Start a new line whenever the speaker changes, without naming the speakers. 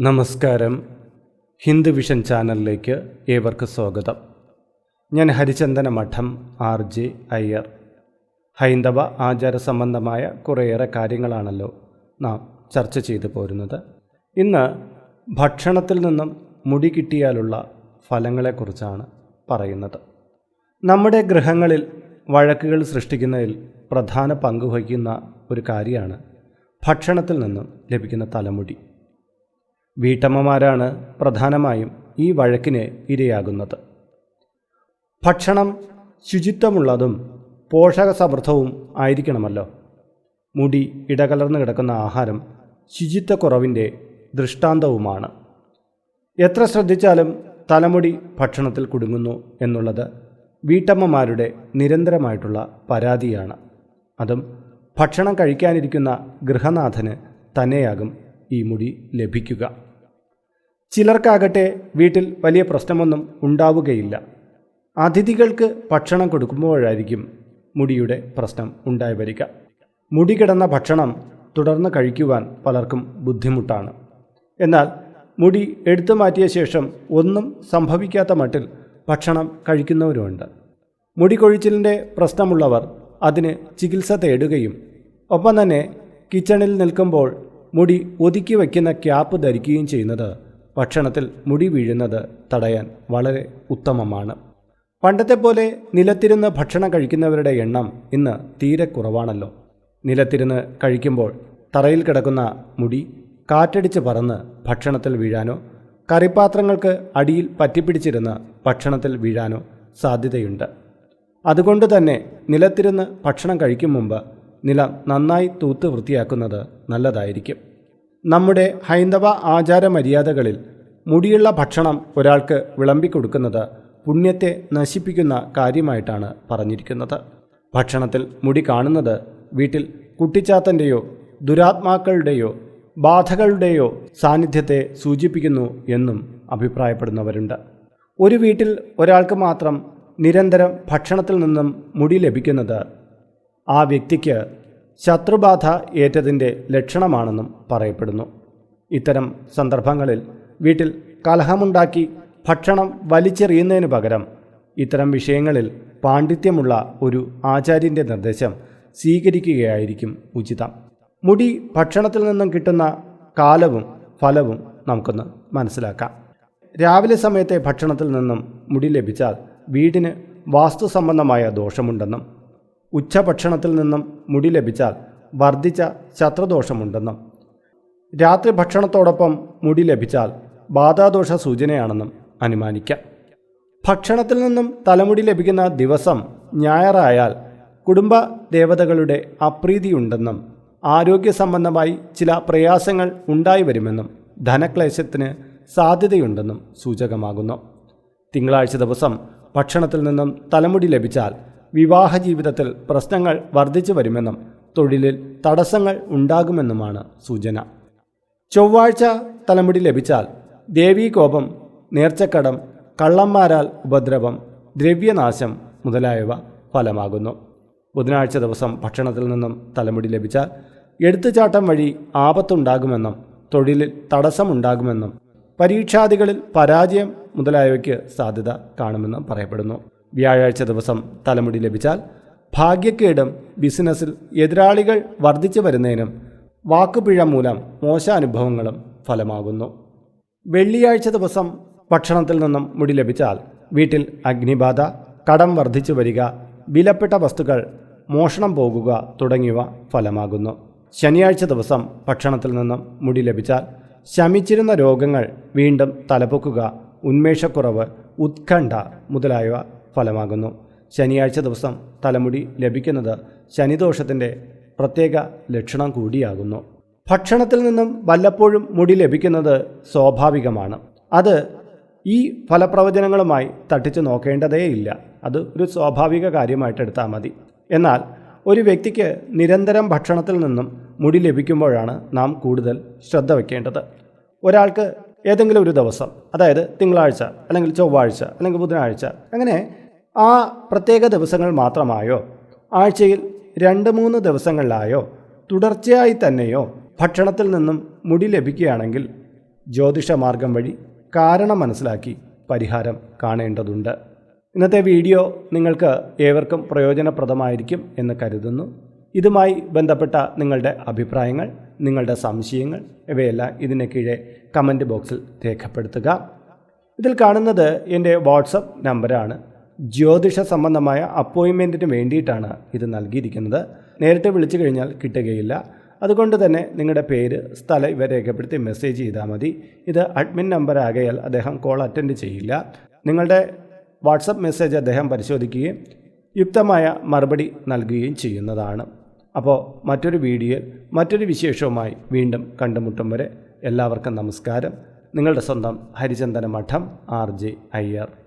നമസ്കാരം. ഹിന്ദു വിഷൻ ചാനലിലേക്ക് ഏവർക്ക് സ്വാഗതം. ഞാൻ ഹരിചന്ദന മഠം ആർ ജെ അയ്യർ. ഹൈന്ദവ ആചാര സംബന്ധമായ കുറേയേറെ കാര്യങ്ങളാണല്ലോ നാം ചർച്ച ചെയ്തു പോരുന്നത്. ഇന്ന് ഭക്ഷണത്തിൽ നിന്നും മുടി കിട്ടിയാലുള്ള ഫലങ്ങളെക്കുറിച്ചാണ് പറയുന്നത്. നമ്മുടെ ഗൃഹങ്ങളിൽ വഴക്കുകൾ സൃഷ്ടിക്കുന്നതിൽ പ്രധാന പങ്ക് വഹിക്കുന്ന ഒരു കാര്യമാണ് ഭക്ഷണത്തിൽ നിന്നും ലഭിക്കുന്ന തലമുടി. വീട്ടമ്മമാരാണ് പ്രധാനമായും ഈ വഴക്കിന് ഇരയാകുന്നത്. ഭക്ഷണം ശുചിത്വമുള്ളതും പോഷകസമൃദ്ധവും ആയിരിക്കണമല്ലോ. മുടി ഇടകലർന്നു കിടക്കുന്ന ആഹാരം ശുചിത്വക്കുറവിന്റെ ദൃഷ്ടാന്തവുമാണ്. എത്ര ശ്രദ്ധിച്ചാലും തലമുടി ഭക്ഷണത്തിൽ കുടുങ്ങുന്നു എന്നുള്ളത് വീട്ടമ്മമാരുടെ നിരന്തരമായിട്ടുള്ള പരാതിയാണ്. അതും ഭക്ഷണം കഴിക്കാനിരിക്കുന്ന ഗൃഹനാഥന് തന്നെയാകും ഈ മുടി ലഭിക്കുക. ചിലർക്കാകട്ടെ വീട്ടിൽ വലിയ പ്രശ്നമൊന്നും ഉണ്ടാവുകയില്ല. അതിഥികൾക്ക് ഭക്ഷണം കൊടുക്കുമ്പോഴായിരിക്കും മുടിയുടെ പ്രശ്നം ഉണ്ടായി വരിക മുടി കിടന്ന ഭക്ഷണം തുടർന്ന് കഴിക്കുവാൻ പലർക്കും ബുദ്ധിമുട്ടാണ്. എന്നാൽ മുടി എടുത്തു മാറ്റിയ ശേഷം ഒന്നും സംഭവിക്കാത്ത മട്ടിൽ ഭക്ഷണം കഴിക്കുന്നവരുമുണ്ട്. മുടി കൊഴിച്ചിലിന്റെ പ്രശ്നമുള്ളവർ അതിന് ചികിത്സ തേടുകയും ഒപ്പം തന്നെ കിച്ചണിൽ നിൽക്കുമ്പോൾ മുടി ഒതുക്കി വയ്ക്കുന്ന ക്യാപ്പ് ധരിക്കുകയും ചെയ്യുന്നത് ഭക്ഷണത്തിൽ മുടി വീഴുന്നത് തടയാൻ വളരെ ഉത്തമമാണ്. പണ്ടത്തെ പോലെ നിലത്തിരുന്ന് ഭക്ഷണം കഴിക്കുന്നവരുടെ എണ്ണം ഇന്ന് തീരെ കുറവാണല്ലോ. നിലത്തിരുന്ന് കഴിക്കുമ്പോൾ തറയിൽ കിടക്കുന്ന മുടി കാറ്റടിച്ച് പറന്ന് ഭക്ഷണത്തിൽ വീഴാനോ കറിപ്പാത്രങ്ങൾക്ക് അടിയിൽ പറ്റിപ്പിടിച്ചിരുന്ന് ഭക്ഷണത്തിൽ വീഴാനോ സാധ്യതയുണ്ട്. അതുകൊണ്ട് തന്നെ നിലത്തിരുന്ന് ഭക്ഷണം കഴിക്കും മുമ്പ് നിലം നന്നായി തൂത്ത് വൃത്തിയാക്കുന്നത് നല്ലതായിരിക്കും. നമ്മുടെ ഹൈന്ദവ ആചാര മര്യാദകളിൽ മുടിയുള്ള ഭക്ഷണം ഒരാൾക്ക് വിളമ്പിക്കൊടുക്കുന്നത് പുണ്യത്തെ നശിപ്പിക്കുന്ന കാര്യമായിട്ടാണ് പറഞ്ഞിരിക്കുന്നത്. ഭക്ഷണത്തിൽ മുടി കാണുന്നത് വീട്ടിൽ കുട്ടിച്ചാത്തന്റെയോ ദുരാത്മാക്കളുടെയോ ബാധകളുടെയോ സാന്നിധ്യത്തെ സൂചിപ്പിക്കുന്നു എന്നും അഭിപ്രായപ്പെടുന്നവരുണ്ട്. ഒരു വീട്ടിൽ ഒരാൾക്ക് മാത്രം നിരന്തരം ഭക്ഷണത്തിൽ നിന്നും മുടി ലഭിക്കുന്നത് ആ വ്യക്തിക്ക് ശത്രുബാധ ഏറ്റതിന്റെ ലക്ഷണമാണെന്നും പറയപ്പെടുന്നു. ഇത്തരം സന്ദർഭങ്ങളിൽ വീട്ടിൽ കലഹമുണ്ടാക്കി ഭക്ഷണം വലിച്ചെറിയുന്നതിന് പകരം ഇത്തരം വിഷയങ്ങളിൽ പാണ്ഡിത്യമുള്ള ഒരു ആചാര്യന്റെ നിർദ്ദേശം സ്വീകരിക്കുകയായിരിക്കും ഉചിതം. മുടി ഭക്ഷണത്തിൽ നിന്നും കിട്ടുന്ന കാലവും ഫലവും നമുക്കൊന്ന് മനസ്സിലാക്കാം. രാവിലെ സമയത്തെ ഭക്ഷണത്തിൽ നിന്നും മുടി ലഭിച്ചാൽ വീടിന് വാസ്തു സംബന്ധമായ ദോഷമുണ്ടെന്നും ഉച്ചഭക്ഷണത്തിൽ നിന്നും മുടി ലഭിച്ചാൽ വർദ്ധിച്ച ശത്രുദോഷമുണ്ടെന്നും രാത്രി ഭക്ഷണത്തോടൊപ്പം മുടി ലഭിച്ചാൽ ബാധാദോഷ സൂചനയാണെന്നും അനുമാനിക്കാം. ഭക്ഷണത്തിൽ നിന്നും തലമുടി ലഭിക്കുന്ന ദിവസം ഞായറായാൽ കുടുംബ ദേവതകളുടെ അപ്രീതിയുണ്ടെന്നും ആരോഗ്യ സംബന്ധമായി ചില പ്രയാസങ്ങൾ ഉണ്ടായി വരുമെന്നും ധനക്ലേശത്തിന് സാധ്യതയുണ്ടെന്നും സൂചകമാകുന്നു. തിങ്കളാഴ്ച ദിവസം ഭക്ഷണത്തിൽ നിന്നും തലമുടി ലഭിച്ചാൽ വിവാഹ ജീവിതത്തിൽ പ്രശ്നങ്ങൾ വർദ്ധിച്ചു വരുമെന്നും തൊഴിലിൽ തടസ്സങ്ങൾ ഉണ്ടാകുമെന്നുമാണ് സൂചന. ചൊവ്വാഴ്ച തലമുടി ലഭിച്ചാൽ ദേവീകോപം നേർച്ചക്കടം കള്ളന്മാരാൽ ഉപദ്രവം ദ്രവ്യനാശം മുതലായവ ഫലമാകുന്നു. ബുധനാഴ്ച ദിവസം ഭക്ഷണത്തിൽ നിന്നും തലമുടി ലഭിച്ചാൽ എടുത്തുചാട്ടം വഴി ആപത്തുണ്ടാകുമെന്നും തൊഴിലിൽ തടസ്സമുണ്ടാകുമെന്നും പരീക്ഷാദികളിൽ പരാജയം മുതലായവയ്ക്ക് സാധ്യത കാണുമെന്നും പറയപ്പെടുന്നു. വ്യാഴാഴ്ച ദിവസം തലമുടി ലഭിച്ചാൽ ഭാഗ്യക്കേടും ബിസിനസ്സിൽ എതിരാളികൾ വർദ്ധിച്ചു വരുന്നതിനും വാക്കുപിഴ മൂലം മോശാനുഭവങ്ങളും ഫലമാകുന്നു. വെള്ളിയാഴ്ച ദിവസം ഭക്ഷണത്തിൽ നിന്നും മുടി ലഭിച്ചാൽ വീട്ടിൽ അഗ്നിബാധ കടം വർദ്ധിച്ചു വരിക വിലപ്പെട്ട വസ്തുക്കൾ മോഷണം പോകുക തുടങ്ങിയവ ഫലമാകുന്നു. ശനിയാഴ്ച ദിവസം ഭക്ഷണത്തിൽ നിന്നും മുടി ലഭിച്ചാൽ ശമിച്ചിരുന്ന രോഗങ്ങൾ വീണ്ടും തലപൊക്കുക ഉന്മേഷക്കുറവ് ഉത്കണ്ഠ മുതലായവ ഫലമാകുന്നു. ശനിയാഴ്ച ദിവസം തലമുടി ലഭിക്കുന്നത് ശനിദോഷത്തിന്റെ പ്രത്യേക ലക്ഷണം കൂടിയാകുന്നു. ഭക്ഷണത്തിൽ നിന്നും വല്ലപ്പോഴും മുടി ലഭിക്കുന്നത് സ്വാഭാവികമാണ്. അത് ഈ ഫലപ്രവചനങ്ങളുമായി തട്ടിച്ചു നോക്കേണ്ടതേയില്ല. അത് ഒരു സ്വാഭാവിക കാര്യമായിട്ട് എടുത്താൽ മതി. എന്നാൽ ഒരു വ്യക്തിക്ക് നിരന്തരം ഭക്ഷണത്തിൽ നിന്നും മുടി ലഭിക്കുമ്പോഴാണ് നാം കൂടുതൽ ശ്രദ്ധ വയ്ക്കേണ്ടത് ഒരാൾക്ക് ഏതെങ്കിലും ഒരു ദിവസം അതായത് തിങ്കളാഴ്ച അല്ലെങ്കിൽ ചൊവ്വാഴ്ച അല്ലെങ്കിൽ ബുധനാഴ്ച അങ്ങനെ ആ പ്രത്യേക ദിവസങ്ങൾ മാത്രമായോ? ആഴ്ചയിൽ രണ്ട് മൂന്ന് ദിവസങ്ങളിലായോ? തുടർച്ചയായി തന്നെയോ? ഭക്ഷണത്തിൽ നിന്നും മുടി ലഭിക്കുകയാണെങ്കിൽ ജ്യോതിഷമാർഗം വഴി കാരണം മനസ്സിലാക്കി പരിഹാരം കാണേണ്ടതുണ്ട്. ഇന്നത്തെ വീഡിയോ നിങ്ങൾക്ക് ഏവർക്കും പ്രയോജനപ്രദമായിരിക്കും എന്ന് കരുതുന്നു. ഇതുമായി ബന്ധപ്പെട്ട നിങ്ങളുടെ അഭിപ്രായങ്ങൾ നിങ്ങളുടെ സംശയങ്ങൾ ഇവയെല്ലാം ഇതിന് കീഴെ കമന്റ് ബോക്സിൽ രേഖപ്പെടുത്തുക. ഇതിൽ കാണുന്നത് എന്റെ വാട്സപ്പ് നമ്പറാണ്. ജ്യോതിഷ സംബന്ധമായ അപ്പോയിൻമെന്റിന് വേണ്ടിയിട്ടാണ് ഇത് നൽകിയിരിക്കുന്നത്. നേരിട്ട് വിളിച്ചു കഴിഞ്ഞാൽ കിട്ടുകയില്ല. അതുകൊണ്ട് തന്നെ നിങ്ങളുടെ പേര് സ്ഥലം ഇവ രേഖപ്പെടുത്തി മെസ്സേജ് ചെയ്താൽ മതി. ഇത് അഡ്മിൻ നമ്പർ ആകയാൽ അദ്ദേഹം കോൾ അറ്റൻഡ് ചെയ്യില്ല. നിങ്ങളുടെ വാട്സപ്പ് മെസ്സേജ് അദ്ദേഹം പരിശോധിക്കുകയും യുക്തമായ മറുപടി നൽകുകയും ചെയ്യുന്നതാണ്. അപ്പോൾ മറ്റൊരു വീഡിയോയിൽ മറ്റൊരു വിശേഷവുമായി വീണ്ടും കണ്ടുമുട്ടും വരെ എല്ലാവർക്കും നമസ്കാരം. നിങ്ങളുടെ സ്വന്തം ഹരിചന്ദന മഠം ആർ ജെ അയ്യർ.